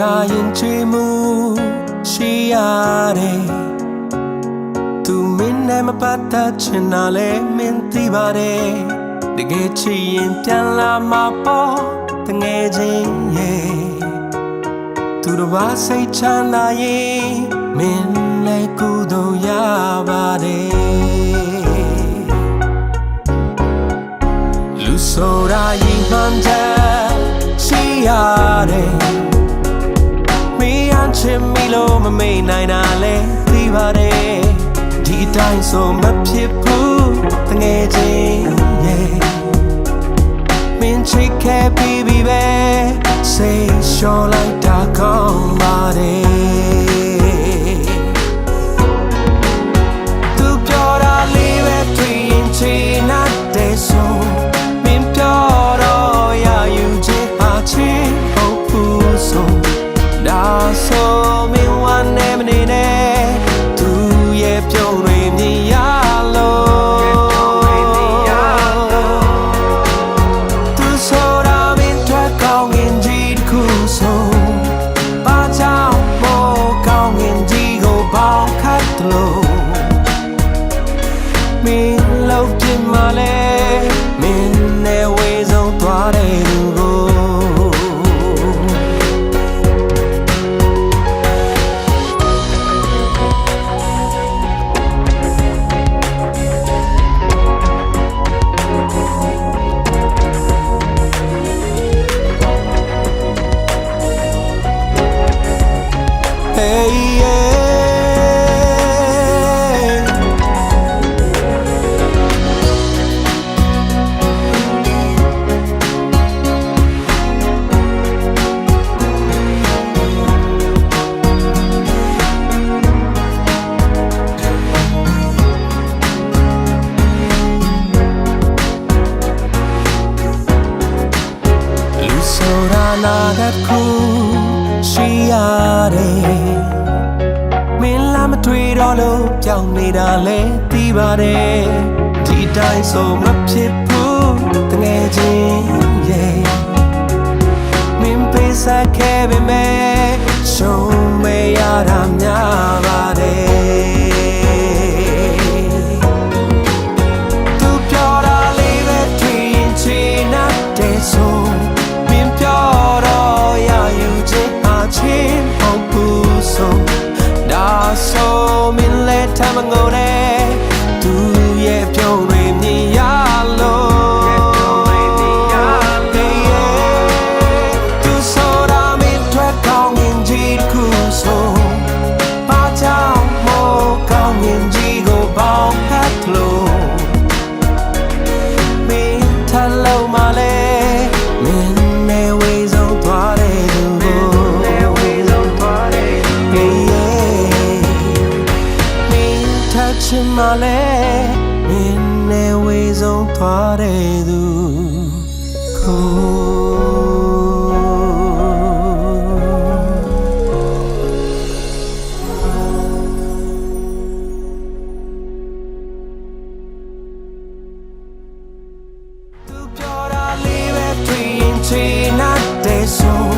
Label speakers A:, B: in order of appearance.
A: တာရင်ချွေမှုရှိရတယ်သူမင်းနဲ့မပတ်သက်ချင်တာလဲမင်းသိပါတယ်တကယ်ချစ်ရင်ပြန်လာမှာပေါ့တငယ်ချင်းရဲ့သူတော်ဘာစိတ်ချမ်းသာရင်မင်းလည်းကုသိုလ်ရပါတယ်လူဆိုတာရင်မှန်တဲ့ရှိရတယ်မင်းအ ချင်မီလို့မမေ့နိုင်တာလဲသိပါတယ်ဒီအတိုင်းဆိုမဖြစ်ဘူးတငယ်ချင်းရဲ့မင်းချစ်ခဲ့ပြီးပြီပဲ လဲမင်းနဲ့ဝေဆုံးသွားတဲ့လူကို Hey တာနာကခုရှိရတယ်မင်းလာမတွေ့တော့လို့ကြောက်နေတာလဲသိပါတယ်ဒီတိုင်းဆိုမဖြစ်ဘူးတငယ်ချင်းရဲ့မင်းပေးစားခဲ့ပေမဲ့ရှုံးမရတာ ထချင်မလဲမင်းနဲ့ဝေဆုံးသွားတဲ့သူကိုသူပြောတာလေးပဲတွေ့ရင်ချင်တဲ့ဆို